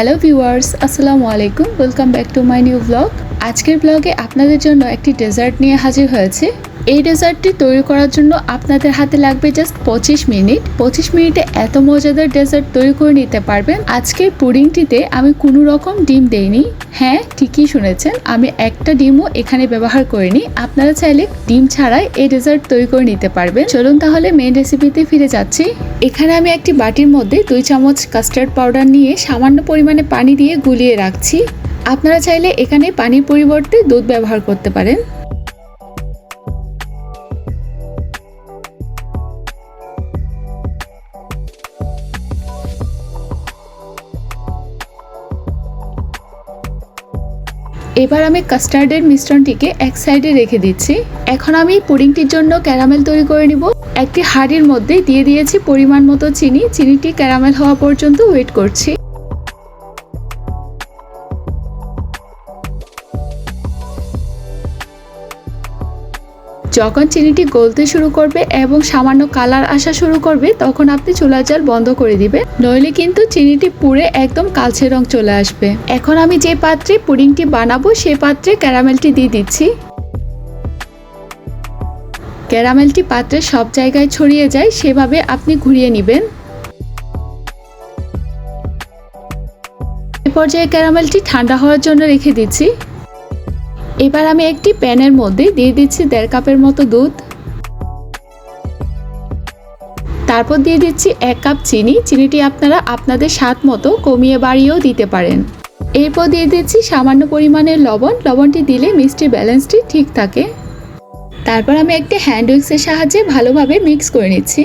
Hello viewers, আসসালামু আলাইকুম। Welcome back to my new blog আজকের ব্লগে আপনাদের জন্য একটি ডেজার্ট নিয়ে হাজির হয়েছে। এই ডেজার্টটি তৈরি করার জন্য আপনাদের হাতে লাগবে জাস্ট পঁচিশ মিনিট। পঁচিশ মিনিটে এত মজাদার ডেজার্ট তৈরি করে নিতে পারবেন। আজকের পুডিংটিতে আমি কোনো রকম ডিম দেইনি। হ্যাঁ ঠিকই শুনেছেন, আমি একটা ডিমও এখানে ব্যবহার করিনি। আপনারা চাইলে ডিম ছাড়াই এই ডেজার্ট তৈরি করে নিতে পারবেন। চলুন তাহলে মেন রেসিপিতে ফিরে যাচ্ছি। এখানে আমি একটি বাটির মধ্যে দুই চামচ কাস্টার্ড পাউডার নিয়ে সামান্য পরিমাণে পানি দিয়ে গুলিয়ে রাখছি। আপনারা চাইলে এখানে পানির পরিবর্তে দুধ ব্যবহার করতে পারেন। এবার আমি কাস্টার্ডের মিশ্রণটিকে এক সাইডে রেখে দিচ্ছি। এখন আমি পুডিংটির জন্য ক্যারামেল তৈরি করে নিব। একটি হাঁড়ির মধ্যে দিয়ে দিয়েছি পরিমাণ মতো চিনি। চিনিটি ক্যারামেল হওয়া পর্যন্ত ওয়েট করছি। যখন চিনিটি গলতে শুরু করবে এবং সামান্য কালার আসা শুরু করবে, তখন আপনি চুলার জাল বন্ধ করে দিবেন নইলে কিন্তু চিনিটি পুড়ে একদম কালচে রং চলে আসবে। এখন আমি যে পাত্রে পুডিংটি বানাবো সেই পাত্রে ক্যারামেলটি দিয়ে দিচ্ছি। ক্যারামেলটি পাত্রে সব জায়গায় ছড়িয়ে যায়, সেভাবে আপনি ঘুরিয়ে নেবেন। এ পর্যায়ে ক্যারামেলটি ঠান্ডা হওয়ার জন্য রেখে দিচ্ছি। এবার আমি একটি প্যানের মধ্যে দিয়ে দিচ্ছি দেড় কাপের মতো দুধ। তারপর দিয়ে দিচ্ছি এক কাপ চিনি। চিনিটি আপনারা আপনাদের স্বাদ মতো কমিয়ে বাড়িয়েও দিতে পারেন। এরপর দিয়ে দিচ্ছি সামান্য পরিমাণের লবণ। লবণটি দিলে মিষ্টির ব্যালেন্সটি ঠিক থাকে। তারপর আমি একটি হ্যান্ড উইক্সের সাহায্যে ভালোভাবে মিক্স করে নিচ্ছি।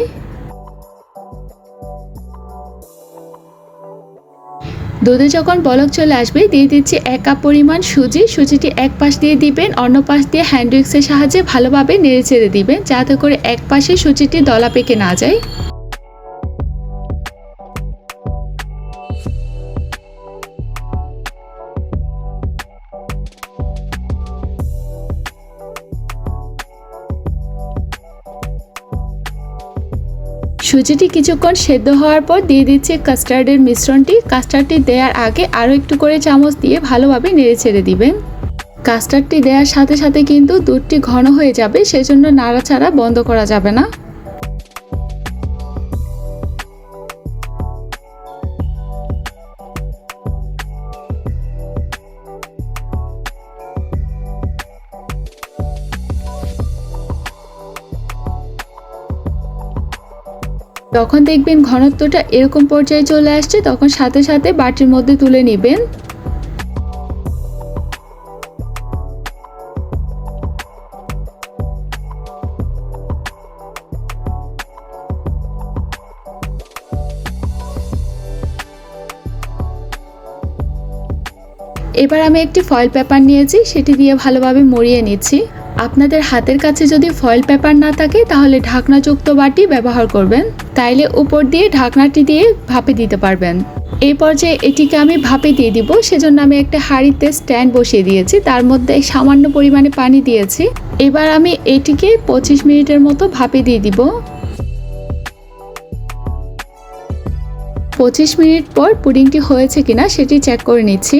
দুধে যখন বলক চলে আসবে, দিয়ে দিচ্ছি এক কাপ পরিমাণ সুজি। সুজিটি এক পাশ দিয়ে দিবেন, অন্য পাশ দিয়ে হ্যান্ড উইক্সের সাহায্যে ভালোভাবে নেড়ে চেড়ে দিবেন, যাতে করে এক পাশে সুজিটি দলা পেকে না যায়। সুজিটি কিছুক্ষণ সেদ্ধ হওয়ার পর দিয়ে দিচ্ছি কাস্টার্ডের মিশ্রণটি। কাস্টার্ডটি দেওয়ার আগে আরও একটু করে চামচ দিয়ে ভালোভাবে নেড়ে ছেড়ে দিবেন। কাস্টার্ডটি দেওয়ার সাথে সাথে কিন্তু দুধটি ঘন হয়ে যাবে, সেজন্য নাড়াচাড়া বন্ধ করা যাবে না। যখন দেখবেন ঘনত্বটা এরকম পর্যায়ে চলে আসছে, তখন সাথে সাথে বাটির মধ্যে তুলে নেবেন। এবার আমি একটি ফয়েল পেপার নিয়েছি, সেটি দিয়ে ভালোভাবে মরিয়ে নিচ্ছি। আপনাদের হাতের কাছে যদি ফয়েল পেপার না থাকে, তাহলে ঢাকনাযুক্ত বাটি ব্যবহার করবেন। তাইলে উপর দিয়ে ঢাকনাটি দিয়ে ভাপে দিতে পারবেন। এই পর্যায়ে এটিকে আমি ভাপে দিয়ে দিব, সেজন্য আমি একটা হাঁড়িতে স্ট্যান্ড বসিয়ে দিয়েছি। তার মধ্যে সামান্য পরিমাণে পানি দিয়েছি। এবার আমি এটিকে পঁচিশ মিনিটের মতো ভাপে দিয়ে দিব। পঁচিশ মিনিট পর পুডিংটি হয়েছে কিনা সেটি চেক করে নিচ্ছি।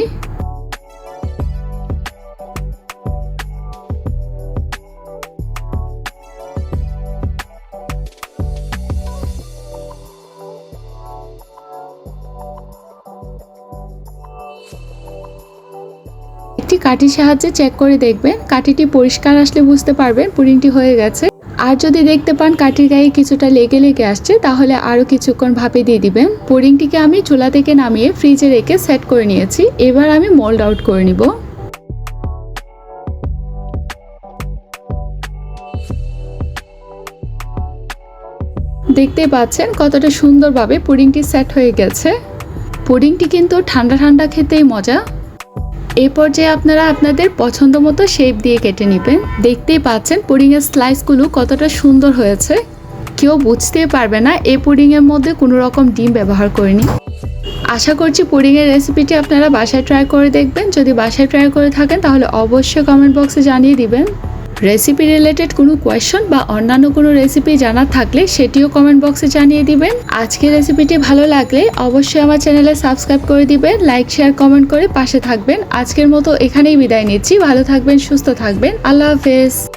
একটি কাঠির সাহায্যে চেক করে দেখবেন। কাঠিটি পরিষ্কার আসলে বুঝতে পারবেন পুডিংটি হয়ে গেছে। আর যদি দেখতে পান কাঠির গায়ে কিছুটা লেগে লেগে আসছে, তাহলে আরও কিছুক্ষণ ভাপে দিয়ে দিবেন। পুডিংটিকে আমি চুলা থেকে নামিয়ে ফ্রিজে রেখে সেট করে নিয়েছি। এবার আমি মোল্ড আউট করে নিব। দেখতেই পাচ্ছেন কতটা সুন্দরভাবে পুডিংটি সেট হয়ে গেছে। পুডিংটি কিন্তু ঠান্ডা ঠান্ডা খেতেই মজা। এই পর্যায়ে আপনারা আপনাদের পছন্দ মতো শেপ দিয়ে কেটে নেবেন। দেখতেই পাচ্ছেন, পুডিংয়ের স্লাইসগুলো কতটা সুন্দর হয়েছে। কেউ বুঝতে পারবে না এই পুডিংয়ের মধ্যে কোনো রকম ডিম ব্যবহার করিনি। আশা করছি পুডিংয়ের রেসিপিটি আপনারা বাসায় ট্রাই করে দেখবেন। যদি বাসায় ট্রাই করে থাকেন, তাহলে অবশ্যই কমেন্ট বক্সে জানিয়ে দিবেন। রেসিপি রিলেটেড কোনো কোয়েশন বা অন্যান্য কোনো রেসিপি জানার থাকলে সেটিও কমেন্ট বক্সে জানিয়ে দিবেন। আজকের রেসিপিটি ভালো লাগলে অবশ্যই আমার চ্যানেলে সাবস্ক্রাইব করে দিবেন লাইক শেয়ার কমেন্ট করে পাশে থাকবেন। আজকের মতো এখানেই বিদায় নিচ্ছি। ভালো থাকবেন, সুস্থ থাকবেন। আল্লাহ হাফেজ।